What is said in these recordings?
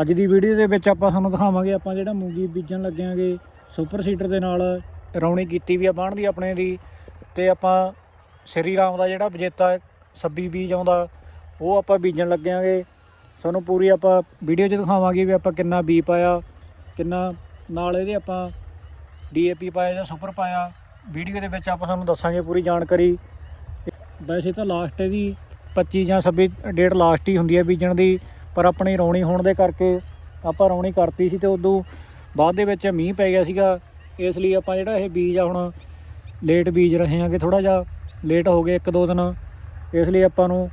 ਅੱਜ ਦੀ ਵੀਡੀਓ ਦੇ ਵਿੱਚ ਆਪਾਂ ਤੁਹਾਨੂੰ ਦਿਖਾਵਾਂਗੇ, ਆਪਾਂ ਜਿਹੜਾ ਮੂੰਗੀ ਬੀਜਣ ਲੱਗਿਆਂਗੇ ਸੁਪਰ ਸੀਟਰ ਦੇ ਨਾਲ ਰੌਣੀ ਕੀਤੀ ਵੀ ਆ ਬਾਣ ਦੀ ਆਪਣੇ ਦੀ। ਤੇ ਆਪਾਂ ਸ੍ਰੀ ਰਾਮ ਦਾ ਜਿਹੜਾ ਵਿਜੇਤਾ 26 ਬੀਜ ਆਉਂਦਾ, ਉਹ ਆਪਾਂ ਬੀਜਣ ਲੱਗਿਆਂਗੇ ਤੁਹਾਨੂੰ ਪੂਰੀ ਆਪਾਂ ਵੀਡੀਓ 'ਚ ਦਿਖਾਵਾਂਗੇ ਵੀ ਆਪਾਂ ਕਿੰਨਾ ਬੀ ਪਾਇਆ, ਕਿੰਨਾ ਨਾਲ ਇਹਦੇ ਆਪਾਂ ਡੀਏਪੀ ਪਾਇਆ ਜਾਂ ਸੁਪਰ ਪਾਇਆ। ਵੀਡੀਓ ਦੇ ਵਿੱਚ ਆਪਾਂ ਤੁਹਾਨੂੰ ਦੱਸਾਂਗੇ ਪੂਰੀ ਜਾਣਕਾਰੀ। ਵੈਸੇ ਤਾਂ ਲਾਸਟ ਇਹਦੀ 25 ਜਾਂ 26 ਡੇਟ ਲਾਸਟ ਹੀ ਹੁੰਦੀ ਹੈ ਬੀਜਣ ਦੀ। ਪਰ ਆਪਣੀ ਰੌਣੀ ਹੋਣ ਦੇ ਕਰਕੇ ਆਪਾਂ ਰੌਣੀ ਕਰਤੀ ਸੀ ਤੇ ਉਦੋਂ ਬਾਅਦ ਦੇ ਵਿੱਚ ਮੀਂਹ ਪੈ ਗਿਆ ਸੀਗਾ। ਇਸ ਲਈ ਆਪਾਂ ਜਿਹੜਾ ਇਹ ਬੀਜ ਆ ਹੁਣ ਲੇਟ ਬੀਜ ਰਹੇ ਹਾਂਗੇ ਥੋੜਾ ਜਿਹਾ ਲੇਟ ਹੋ ਗਏ ਇੱਕ ਦੋ ਦਿਨ। ਇਸ ਲਈ ਆਪਾਂ ਨੂੰ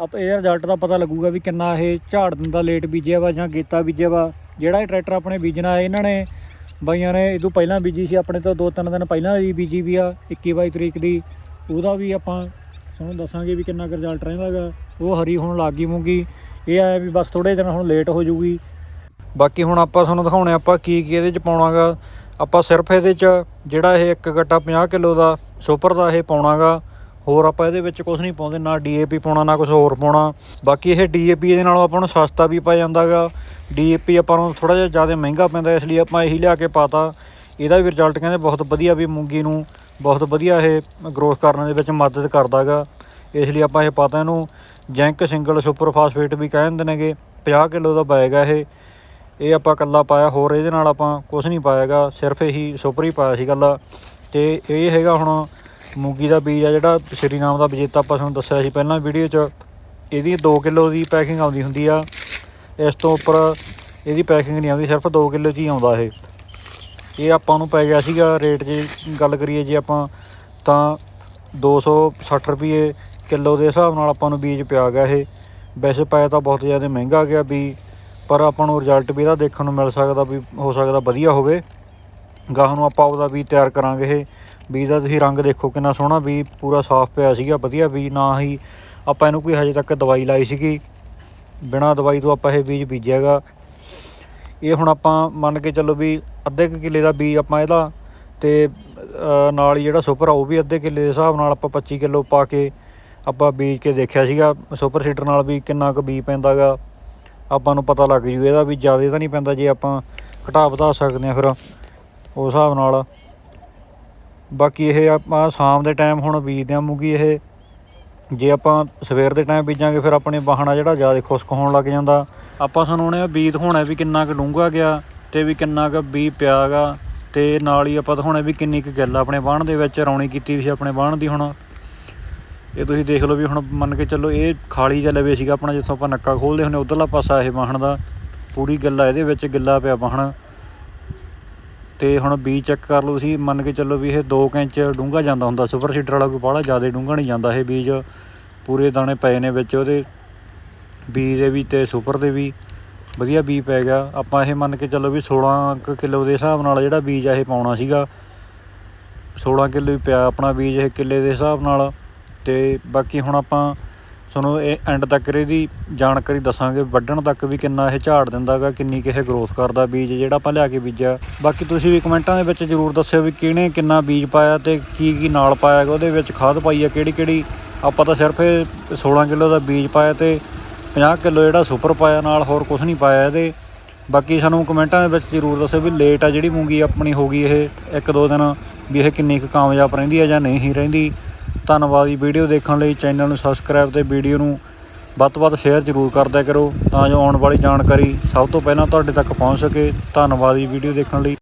ਆਪ ਇਹ ਰਿਜ਼ਲਟ ਦਾ ਪਤਾ ਲੱਗੂਗਾ ਵੀ ਕਿੰਨਾ ਇਹ ਝਾੜ ਦਿੰਦਾ ਲੇਟ ਬੀਜਿਆ ਵਾ ਜਾਂ ਗੇਤਾ ਬੀਜਿਆ ਵਾ। ਜਿਹੜਾ ਇਹ ਟਰੈਕਟਰ ਆਪਣੇ ਬੀਜਣਾ, ਇਹਨਾਂ ਨੇ ਬਾਈਆਂ ਨੇ ਇਹ ਤੋਂ ਪਹਿਲਾਂ ਬੀਜੀ ਸੀ, ਆਪਣੇ ਤੋਂ ਦੋ ਤਿੰਨ ਦਿਨ ਪਹਿਲਾਂ ਹੀ ਬੀਜੀ ਵੀ ਆ 21 22 ਤਰੀਕ ਦੀ। ਉਹਦਾ ਵੀ ਆਪਾਂ ਤੁਹਾਨੂੰ ਦੱਸਾਂਗੇ ਵੀ ਕਿੰਨਾ ਕੁ ਰਿਜ਼ਲਟ ਰਹਿੰਦਾਗਾ। ਉਹ ਹਰੀ ਹੁਣ ਲੱਗ ਗਈ ਮੂੰਗੀ। ਇਹ ਆਇਆ ਵੀ ਬਸ ਥੋੜੇ ਦਿਨ ਹੁਣ ਲੇਟ ਹੋ ਜੂਗੀ ਬਾਕੀ ਹੁਣ ਆਪਾਂ ਤੁਹਾਨੂੰ ਦਿਖਾਉਣੇ ਆਪਾਂ ਕੀ ਕੀ ਇਹਦੇ ਚ ਪਾਉਣਾਗਾ। ਆਪਾਂ ਸਿਰਫ ਇਹਦੇ ਚ ਜਿਹੜਾ ਇਹ ਇੱਕ ਗੱਟਾ 50 ਕਿਲੋ ਦਾ ਸੁਪਰ ਦਾ ਇਹ ਪਾਉਣਾਗਾ। ਹੋਰ ਆਪਾਂ ਇਹਦੇ ਵਿੱਚ ਕੁਝ ਨਹੀਂ ਪਾਉਂਦੇ, ਨਾ ਡੀਏਪੀ ਪਾਉਣਾ, ਨਾ ਕੁਝ ਹੋਰ ਪਾਉਣਾ। ਬਾਕੀ ਇਹ ਡੀਏਪੀ ਇਹਦੇ ਨਾਲੋਂ ਆਪਾਂ ਨੂੰ ਸਸਤਾ ਵੀ ਪੈ ਜਾਂਦਾਗਾ। ਡੀਏਪੀ ਆਪਾਂ ਨੂੰ ਥੋੜਾ ਜਿਹਾ ਜ਼ਿਆਦਾ ਮਹਿੰਗਾ ਪੈਂਦਾ, ਇਸ ਲਈ ਆਪਾਂ ਇਹੀ ਲਿਆ ਕੇ ਪਾਤਾ। ਇਹਦਾ ਵੀ ਰਿਜ਼ਲਟ ਕਹਿੰਦੇ ਬਹੁਤ ਵਧੀਆ ਵੀ ਮੂੰਗੀ ਨੂੰ ਬਹੁਤ ਵਧੀਆ ਇਹ ਗਰੋਥ ਕਰਨ ਦੇ ਵਿੱਚ ਮਦਦ ਕਰਦਾਗਾ। ਇਸ ਲਈ ਆਪਾਂ ਇਹ ਪਾਤਾ ਇਹਨੂੰ। ਜੈਂਕ ਸਿੰਗਲ ਸੁਪਰ ਫਾਸਫੇਟ ਵੀ ਕਹਿ ਦਿੰਦੇ ਨੇਗੇ 50 ਕਿਲੋ ਦਾ ਬੈਗ ਆ ਇਹ। ਇਹ ਆਪਾਂ ਕੱਲਾ ਪਾਇਆ, ਹੋਰ ਇਹਦੇ ਨਾਲ ਆਪਾਂ ਕੁਝ ਨਹੀਂ ਪਾਇਆਗਾ, ਸਿਰਫ ਇਹੀ ਸੁਪਰ ਹੀ ਪਾਇਆ ਸੀ ਕੱਲਾ ਤੇ ਇਹ ਹੈਗਾ ਹੁਣ ਮੂੰਗੀ ਦਾ ਬੀਜ ਆ ਜਿਹੜਾ ਸ਼੍ਰੀ ਨਾਮ ਦਾ ਵਿਜੇਤਾ ਆਪਾਂ ਤੁਹਾਨੂੰ ਦੱਸਿਆ ਸੀ ਪਹਿਲਾਂ ਵੀਡੀਓ 'ਚ। ਇਹਦੀ 2 ਕਿਲੋ ਦੀ ਪੈਕਿੰਗ ਆਉਂਦੀ ਹੁੰਦੀ ਆ। ਇਸ ਤੋਂ ਉੱਪਰ ਇਹਦੀ ਪੈਕਿੰਗ ਨਹੀਂ ਆਉਂਦੀ, ਸਿਰਫ 2 ਕਿਲੋ 'ਚ ਹੀ ਆਉਂਦਾ ਇਹ। ਇਹ ਆਪਾਂ ਨੂੰ ਪੈ ਗਿਆ ਸੀਗਾ, ਰੇਟ ਜੇ ਗੱਲ ਕਰੀਏ ਜੇ ਆਪਾਂ ਤਾਂ 260 ਰੁਪਏ ਕਿਲੋ ਦੇ ਹਿਸਾਬ ਨਾਲ ਆਪਾਂ ਨੂੰ ਬੀਜ ਪਿਆ ਗਿਆ ਇਹ। ਵੈਸੇ ਪਾਇਆ ਤਾਂ ਬਹੁਤ ਜ਼ਿਆਦਾ ਮਹਿੰਗਾ ਗਿਆ ਵੀ, ਪਰ ਆਪਾਂ ਨੂੰ ਰਿਜ਼ਲਟ ਵੀ ਇਹਦਾ ਦੇਖਣ ਨੂੰ ਮਿਲ ਸਕਦਾ ਵੀ, ਹੋ ਸਕਦਾ ਵਧੀਆ ਹੋਵੇ। ਗਾਹ ਨੂੰ ਆਪਾਂ ਉਹਦਾ ਵੀ ਤਿਆਰ ਕਰਾਂਗੇ ਇਹ। ਬੀਜ ਦਾ ਤੁਸੀਂ ਰੰਗ ਦੇਖੋ ਕਿੰਨਾ ਸੋਹਣਾ ਵੀ, ਪੂਰਾ ਸਾਫ਼ ਪਿਆ ਸੀਗਾ, ਵਧੀਆ ਵੀ, ਨਾ ਹੀ ਆਪਾਂ ਇਹਨੂੰ ਕੋਈ ਹਜੇ ਤੱਕ ਦਵਾਈ ਲਾਈ ਸੀਗੀ। ਬਿਨਾਂ ਦਵਾਈ ਤੋਂ ਆਪਾਂ ਇਹ ਬੀਜ ਬੀਜਿਆਗਾ। ਇਹ ਹੁਣ ਆਪਾਂ ਮੰਨ ਕੇ ਚੱਲੋ ਵੀ ਅੱਧੇ ਕੁ ਕਿੱਲੇ ਦਾ ਬੀਜ ਆਪਾਂ ਇਹਦਾ ਤੇ ਨਾਲ ਹੀ ਜਿਹੜਾ ਸੁਪਰ ਆ ਉਹ ਵੀ ਅੱਧੇ ਕਿੱਲੇ ਦੇ ਹਿਸਾਬ ਨਾਲ ਆਪਾਂ 25 ਕਿਲੋ ਪਾ ਕੇ ਆਪਾਂ ਬੀਜ ਕੇ ਦੇਖਿਆ ਸੀਗਾ, ਸੁਪਰ ਸੀਡਰ ਨਾਲ ਵੀ ਕਿੰਨਾ ਕੁ ਬੀਜ ਪੈਂਦਾਗਾ। ਆਪਾਂ ਨੂੰ ਪਤਾ ਲੱਗ ਜੂ ਇਹਦਾ ਵੀ ਜ਼ਿਆਦਾ ਤਾਂ ਨਹੀਂ ਪੈਂਦਾ ਜੇ ਆਪਾਂ ਘਟਾ ਵਧਾ ਸਕਦੇ ਆ ਫਿਰ ਉਸ ਹਿਸਾਬ ਨਾਲ। ਬਾਕੀ ਇਹ ਆਪਾਂ ਸ਼ਾਮ ਦੇ ਟਾਈਮ ਹੁਣ ਬੀਜਦੇ ਆ ਮੂੰਗੀ ਇਹ। ਜੇ ਆਪਾਂ ਸਵੇਰ ਦੇ ਟਾਈਮ ਬੀਜਾਂਗੇ ਫਿਰ ਆਪਣੇ ਵਾਹਣਾ ਜਿਹੜਾ ਜ਼ਿਆਦਾ ਖੁਸ਼ਕ ਹੋਣ ਲੱਗ ਜਾਂਦਾ। ਆਪਾਂ ਸਾਨੂੰ ਉਹਨੇ ਬੀਜ ਦਿਖਾਉਣਾ ਵੀ ਕਿੰਨਾ ਕੁ ਡੂੰਘਾ ਗਿਆ ਤੇ ਵੀ ਕਿੰਨਾ ਕੁ ਬੀ ਪਿਆਗਾ ਤੇ ਨਾਲ ਹੀ ਆਪਾਂ ਦਿਖਾਉਣਾ ਵੀ ਕਿੰਨੀ ਕੁ ਗਿੱਲ ਆਪਣੇ ਬਾਣ ਦੇ ਵਿੱਚ ਰੌਣੀ ਕੀਤੀ ਸੀ ਆਪਣੇ ਵਾਹਣ ਦੀ ਹੁਣ। ਇਹ ਤੁਸੀਂ ਦੇਖ ਲਓ ਵੀ ਹੁਣ ਮੰਨ ਕੇ ਚੱਲੋ ਇਹ ਖਾਲੀ ਜਿਹਾ ਲਵੇ ਸੀਗਾ ਆਪਣਾ, ਜਿੱਥੋਂ ਆਪਾਂ ਨੱਕਾ ਖੋਲਦੇ ਹੁੰਦੇ, ਉਧਰਲਾ ਪਾਸਾ ਇਹ ਬਾਹਣ ਦਾ, ਪੂਰੀ ਗਿੱਲਾ ਇਹਦੇ ਵਿੱਚ ਗਿੱਲਾ ਪਿਆ ਬਾਹਣ ਤੇ ਹੁਣ ਬੀ ਚੈੱਕ ਕਰ ਲਓ ਤੁਸੀਂ, ਮੰਨ ਕੇ ਚੱਲੋ ਵੀ ਇਹ 2 ਇੰਚ ਡੂੰਘਾ ਜਾਂਦਾ ਹੁੰਦਾ ਸੁਪਰ ਸੀਡਰ ਵਾਲਾ ਕੋਈ ਬਾਹਲਾ ਜ਼ਿਆਦਾ ਡੂੰਘਾ ਨਹੀਂ ਜਾਂਦਾ ਇਹ ਬੀਜ। ਪੂਰੇ ਦਾਣੇ ਪਏ ਨੇ ਵਿੱਚ ਉਹਦੇ ਬੀ ਦੇ ਵੀ ਤੇ ਸੁਪਰ ਦੇ ਵੀ, ਵਧੀਆ ਬੀ ਪੈ ਗਿਆ। ਆਪਾਂ ਇਹ ਮੰਨ ਕੇ ਚੱਲੋ ਵੀ 16 ਕੁ ਕਿਲੋ ਦੇ ਹਿਸਾਬ ਨਾਲ ਜਿਹੜਾ ਬੀਜ ਆ ਇਹ ਪਾਉਣਾ ਸੀਗਾ। 16 ਕਿਲੋ ਹੀ ਪਿਆ ਆਪਣਾ ਬੀਜ ਇਹ ਕਿੱਲੇ ਦੇ ਹਿਸਾਬ ਨਾਲ। ਤੇ ਬਾਕੀ ਹੁਣ ਆਪਾਂ ਤੁਹਾਨੂੰ ਇਹ ਐਂਡ ਤੱਕ ਇਹਦੀ ਜਾਣਕਾਰੀ ਦੱਸਾਂਗੇ, ਵੱਢਣ ਤੱਕ ਵੀ ਕਿੰਨਾ ਇਹ ਝਾੜ ਦਿੰਦਾ ਗਾ ਕਿੰਨੀ ਕਿ ਗਰੋਥ ਕਰਦਾ ਬੀਜ ਜਿਹੜਾ ਆਪਾਂ ਲਿਆ ਕੇ ਬੀਜਿਆ। ਬਾਕੀ ਤੁਸੀਂ ਵੀ ਕਮੈਂਟਾਂ ਦੇ ਵਿੱਚ ਜਰੂਰ ਦੱਸਿਓ ਵੀ ਕਿਹਨੇ ਕਿੰਨਾ ਬੀਜ ਪਾਇਆ ਤੇ ਕੀ ਕੀ ਨਾਲ ਪਾਇਆ ਗਾ ਉਹਦੇ ਵਿੱਚ ਖਾਦ ਪਾਈ ਆ, ਕਿਹੜੀ ਕਿਹੜੀ ਆਪਾਂ ਤਾਂ ਸਿਰਫ ਇਹ 16 ਕਿਲੋ ਦਾ ਬੀਜ ਪਾਇਆ ਤੇ 50 ਕਿਲੋ ਜਿਹੜਾ ਸੁਪਰ ਪਾਇਆ, ਨਾਲ ਹੋਰ ਕੁਝ ਨਹੀਂ ਪਾਇਆ ਇਹਦੇ। ਬਾਕੀ ਸਾਨੂੰ ਕਮੈਂਟਾਂ ਦੇ ਵਿੱਚ ਜਰੂਰ ਦੱਸਿਓ ਵੀ ਲੇਟ ਆ ਜਿਹੜੀ ਮੂੰਗੀ ਆਪਣੀ ਹੋ ਗਈ ਇਹ ਇੱਕ ਦੋ ਦਿਨ ਵੀ ਇਹ ਕਿੰਨੀ ਕੁ ਕਾਮਯਾਬ ਰਹਿੰਦੀ ਹੈ ਜਾਂ ਨਹੀਂ ਹੀ ਰਹਿੰਦੀ। ਧੰਨਵਾਦ ਜੀ। ਵੀਡੀਓ ਦੇਖਣ ਲਈ ਚੈਨਲ ਨੂੰ ਸਬਸਕ੍ਰਾਈਬ ਤੇ ਵੀਡੀਓ ਨੂੰ ਵੱਧ ਤੋਂ ਵੱਧ ਸ਼ੇਅਰ ਜ਼ਰੂਰ ਕਰਦਿਆ ਕਰੋ ਤਾਂ ਜੋ ਆਉਣ ਵਾਲੀ ਜਾਣਕਾਰੀ ਸਭ ਤੋਂ ਪਹਿਲਾਂ ਤੁਹਾਡੇ ਤੱਕ ਪਹੁੰਚ ਸਕੇ। ਧੰਨਵਾਦ ਜੀ ਵੀਡੀਓ ਦੇਖਣ ਲਈ।